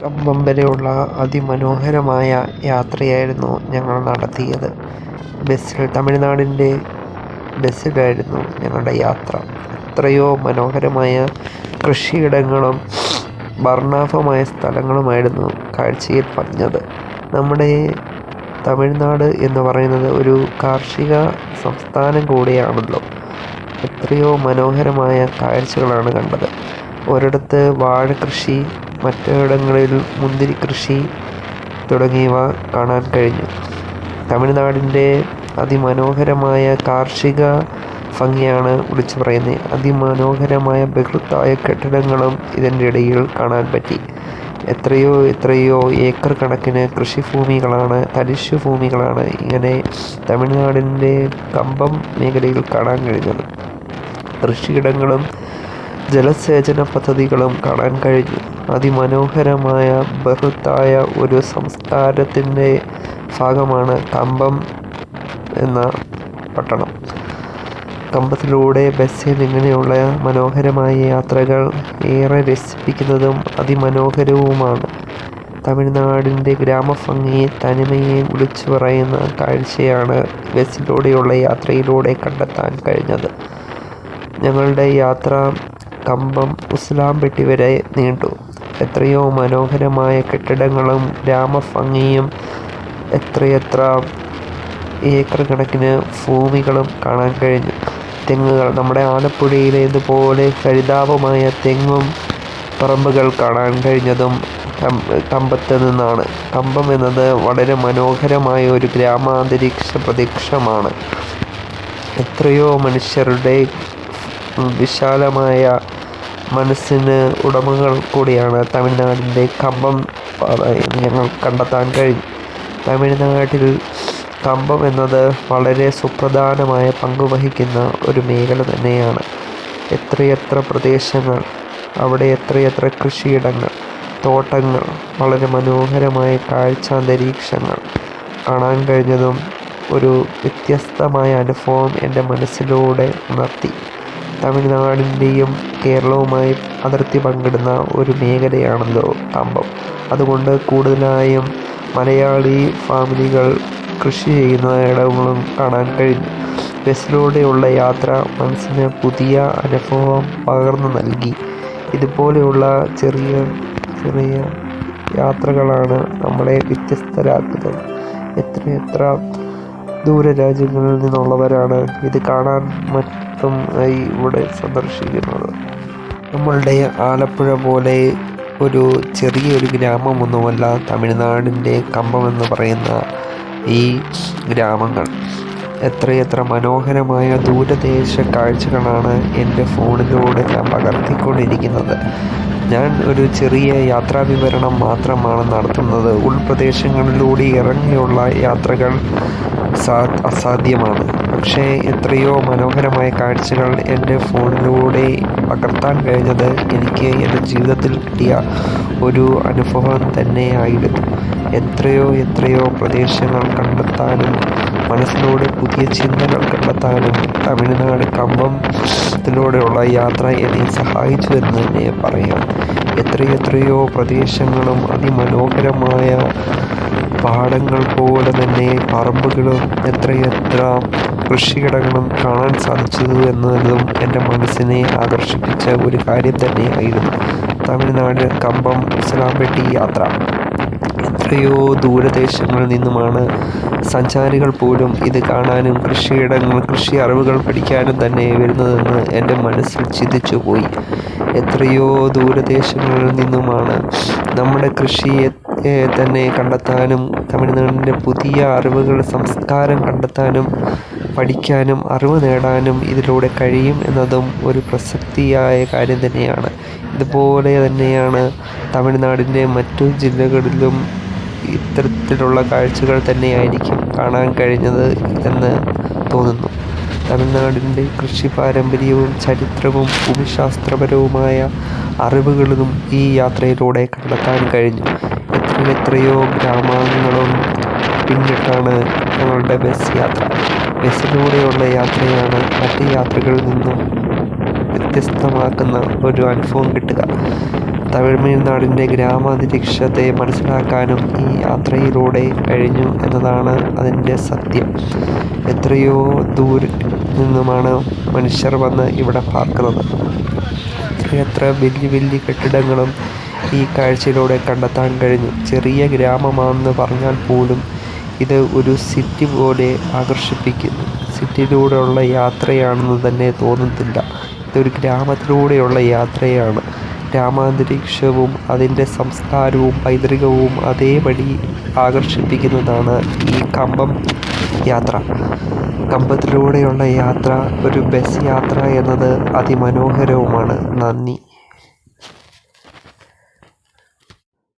കമ്പം വരെയുള്ള അതിമനോഹരമായ യാത്രയായിരുന്നു ഞങ്ങൾ നടത്തിയത്. ബസ്സിൽ തമിഴ്നാടിന്റെ ബസ്സിലായിരുന്നു ഞങ്ങളുടെ യാത്ര. എത്രയോ മനോഹരമായ കൃഷിയിടങ്ങളും വർണാഭമായ സ്ഥലങ്ങളുമായിരുന്നു കാഴ്ചയിൽ പറഞ്ഞത് നമ്മുടെ തമിഴ്നാട് എന്ന് പറയുന്നത് ഒരു കാർഷിക സംസ്ഥാനം കൂടിയാണല്ലോ. എത്രയോ മനോഹരമായ കാഴ്ചകളാണ് കണ്ടത്. ഒരിടത്ത് വാഴക്കൃഷി മറ്റിടങ്ങളിൽ മുന്തിരി കൃഷി തുടങ്ങിയവ കാണാൻ കഴിഞ്ഞു. തമിഴ്നാടിന്റെ അതിമനോഹരമായ കാർഷിക ഭംഗിയാണ് വിളിച്ചു പറയുന്നത്. അതിമനോഹരമായ ബൃഹത്തായ കെട്ടിടങ്ങളും ഇതിന്റെ ഇടയിൽ കാണാൻ പറ്റി. എത്രയോ എത്രയോ ഏക്കർ കണക്കിന് കൃഷിഭൂമികളാണ് തരിശു ഭൂമികളാണ് ഇങ്ങനെ തമിഴ്നാടിന്റെ കമ്പം മേഖലയിൽ കാണാൻ കഴിഞ്ഞത്. കൃഷിയിടങ്ങളും ജലസേചന പദ്ധതികളും കാണാൻ കഴിഞ്ഞു. അതിമനോഹരമായ ബൃഹത്തായ ഒരു സംസ്കാരത്തിന്റെ ഭാഗമാണ് കമ്പം എന്ന പട്ടണം. കമ്പത്തിലൂടെ ബസ്സിൽ ഇങ്ങനെയുള്ള മനോഹരമായ യാത്രകൾ ഏറെ രസിപ്പിക്കുന്നതും അതിമനോഹരവുമാണ്. തമിഴ്നാടിന്റെ ഗ്രാമഭംഗിയെ തനിമയെ വിളിച്ചു പറയുന്ന കാഴ്ചയാണ് ബസ്സിലൂടെയുള്ള യാത്രയിലൂടെ കണ്ടെത്താൻ കഴിഞ്ഞത്. ഞങ്ങളുടെ യാത്ര കമ്പം ഉസ്ലാംപെട്ടി വരെ നീണ്ടു. എത്രയോ മനോഹരമായ കെട്ടിടങ്ങളും ഗ്രാമഭംഗിയും എത്രയെത്ര ഏക്കർ കണക്കിന് ഭൂമികളും കാണാൻ കഴിഞ്ഞു. തെങ്ങുകൾ നമ്മുടെ ആലപ്പുഴയിലേതുപോലെ ഹരിതാപമായ തെങ്ങും പറമ്പുകൾ കാണാൻ കഴിഞ്ഞതും കമ്പത്ത് നിന്നാണ്. കമ്പം എന്നത് വളരെ മനോഹരമായ ഒരു ഗ്രാമാന്തരീക്ഷ പ്രദേശമാണ്. എത്രയോ മനുഷ്യരുടെ വിശാലമായ മനസ്സിന് ഉടമകൾ കൂടിയാണ് തമിഴ്നാടിന്റെ കമ്പം ഞങ്ങൾ കണ്ടെത്താൻ കഴിഞ്ഞു തമിഴ്നാട്ടിൽ കമ്പം എന്നത് വളരെ സുപ്രധാനമായ പങ്ക് വഹിക്കുന്ന ഒരു മേഖല തന്നെയാണ്. എത്രയെത്ര പ്രദേശങ്ങൾ അവിടെ എത്രയെത്ര കൃഷിയിടങ്ങൾ തോട്ടങ്ങൾ വളരെ മനോഹരമായ കാഴ്ചാന്തരീക്ഷങ്ങൾ കാണാൻ കഴിഞ്ഞതും ഒരു വ്യത്യസ്തമായ അനുഭവം എന്റെ മനസ്സിലൂടെ ഉണർത്തി. തമിഴ്നാടിന്റെയും കേരളവുമായി അതിർത്തി പങ്കിടുന്ന ഒരു മേഖലയാണല്ലോ കമ്പം അതുകൊണ്ട് കൂടുതലായും മലയാളി ഫാമിലികൾ കൃഷി ചെയ്യുന്ന ഇടങ്ങളും കാണാൻ കഴിഞ്ഞു. ബസ്സിലൂടെയുള്ള യാത്ര മനസ്സിന് പുതിയ അനുഭവം പകർന്നു നൽകി. ഇതുപോലെയുള്ള ചെറിയ ചെറിയ യാത്രകളാണ് നമ്മളെ വ്യത്യസ്തരാക്കുന്നത്. എത്രയെത്ര ദൂര രാജ്യങ്ങളിൽ നിന്നുള്ളവരാണ്. ഇത് കാണാൻ മറ്റും ആയി ഇവിടെ സന്ദർശിക്കുന്നത്. നമ്മളുടെ ആലപ്പുഴ പോലെ ഒരു ചെറിയൊരു ഗ്രാമമൊന്നുമല്ല തമിഴ്നാടിന്റെ കമ്പം എന്ന് പറയുന്ന ഈ ഗ്രാമങ്ങൾ. എത്രയെത്ര മനോഹരമായ ദൂരദേശ കാഴ്ചകളാണ് എന്റെ ഫോണിലൂടെ ഞാൻ പകർത്തിക്കൊണ്ടിരിക്കുന്നത്. ഞാൻ ഒരു ചെറിയ യാത്രാ വിവരണം മാത്രമാണ് നടത്തുന്നത്. ഉൾപ്രദേശങ്ങളിലൂടെ ഇറങ്ങിയുള്ള യാത്രകൾ അസാധ്യമാണ്. പക്ഷേ എത്രയോ മനോഹരമായ കാഴ്ചകൾ എന്റെ ഫോണിലൂടെ പകർത്താൻ കഴിഞ്ഞത് എനിക്ക് എന്റെ ജീവിതത്തിൽ കിട്ടിയ ഒരു അനുഭവം തന്നെയായിരുന്നു എത്രയോ എത്രയോ പ്രദേശങ്ങൾ കണ്ടെത്താനും മനസ്സിലൂടെ പുതിയ ചിന്തകൾ കണ്ടെത്താനും തമിഴ്നാട് കമ്പത്തിലൂടെയുള്ള യാത്ര എന്നെ സഹായിച്ചു എന്ന് തന്നെ പറയാം എത്രയെത്രയോ പ്രദേശങ്ങളും അതിമനോഹരമായ പാടങ്ങൾ പോലെ തന്നെ പറമ്പുകളും എത്രയെത്ര കൃഷിയിടങ്ങളും കാണാൻ സാധിച്ചത് എന്നതും എന്റെ മനസ്സിനെ ആകർഷിപ്പിച്ച ഒരു കാര്യം തന്നെയായിരുന്നു തമിഴ്നാട് കമ്പം ഇസ്ലാംപെട്ടി യാത്ര. എത്രയോ ദൂരദേശങ്ങളിൽ നിന്നുമാണ് സഞ്ചാരികൾ പോലും ഇത് കാണാനും കൃഷിയിടങ്ങൾ കൃഷി അറിവുകൾ പഠിക്കാനും തന്നെ വരുന്നതെന്ന് എന്റെ മനസ്സിൽ ചിന്തിച്ചു പോയി. എത്രയോ ദൂരദേശങ്ങളിൽ നിന്നുമാണ് നമ്മുടെ കൃഷിയെ തന്നെ കണ്ടെത്താനും തമിഴ്നാടിന്റെ പുതിയ അറിവുകൾ സംസ്കാരം കണ്ടെത്താനും പഠിക്കാനും അറിവ് നേടാനും ഇതിലൂടെ കഴിയും എന്നതും ഒരു പ്രസക്തിയായ കാര്യം തന്നെയാണ്. ഇതുപോലെ തന്നെയാണ് തമിഴ്നാടിന്റെ മറ്റു ജില്ലകളിലും ഇത്തരത്തിലുള്ള കാഴ്ചകൾ തന്നെയായിരിക്കും കാണാൻ കഴിഞ്ഞത് എന്ന് തോന്നുന്നു. തമിഴ്നാടിന്റെ കൃഷി പാരമ്പര്യവും ചരിത്രവും ഭൂമിശാസ്ത്രപരവുമായ അറിവുകളും ഈ യാത്രയിലൂടെ കണ്ടെത്താൻ കഴിഞ്ഞു. എത്രയെത്രയോ ഗ്രാമങ്ങളും പിന്നിട്ടാണ് ഞങ്ങളുടെ ബസ് യാത്ര. ബസ്സിലൂടെയുള്ള യാത്രയാണ് മറ്റ് യാത്രകളിൽ നിന്നും വ്യത്യസ്തമാക്കുന്ന ഒരു അനുഭവം കിട്ടുക. തമിഴ്നാടിന്റെ ഗ്രാമാന്തരീക്ഷത്തെ മനസ്സിലാക്കാനും ഈ യാത്രയിലൂടെ കഴിഞ്ഞു എന്നതാണ് അതിന്റെ സത്യം. എത്രയോ ദൂരെ നിന്നുമാണ് മനുഷ്യർ വന്ന് ഇവിടെ പാർക്കുന്നത്. എത്ര വലിയ വലിയ കെട്ടിടങ്ങളും ഈ കാഴ്ചയിലൂടെ കണ്ടെത്താൻ കഴിഞ്ഞു. ചെറിയ ഗ്രാമമാണെന്ന് പറഞ്ഞാൽ പോലും ഇത് ഒരു സിറ്റി പോലെ ആകർഷിപ്പിക്കുന്നു. സിറ്റിയിലൂടെയുള്ള യാത്രയാണെന്ന് തന്നെ തോന്നത്തില്ല. ഇതൊരു ഗ്രാമത്തിലൂടെയുള്ള യാത്രയാണ്. ഗ്രാമാന്തരീക്ഷവും അതിന്റെ സംസ്കാരവും പൈതൃകവും അതേപടി ആകർഷിപ്പിക്കുന്നതാണ് ഈ കമ്പം യാത്ര. കമ്പത്തിലൂടെയുള്ള യാത്ര ഒരു ബസ് യാത്ര എന്നത് അതിമനോഹരവുമാണ്. നന്ദി.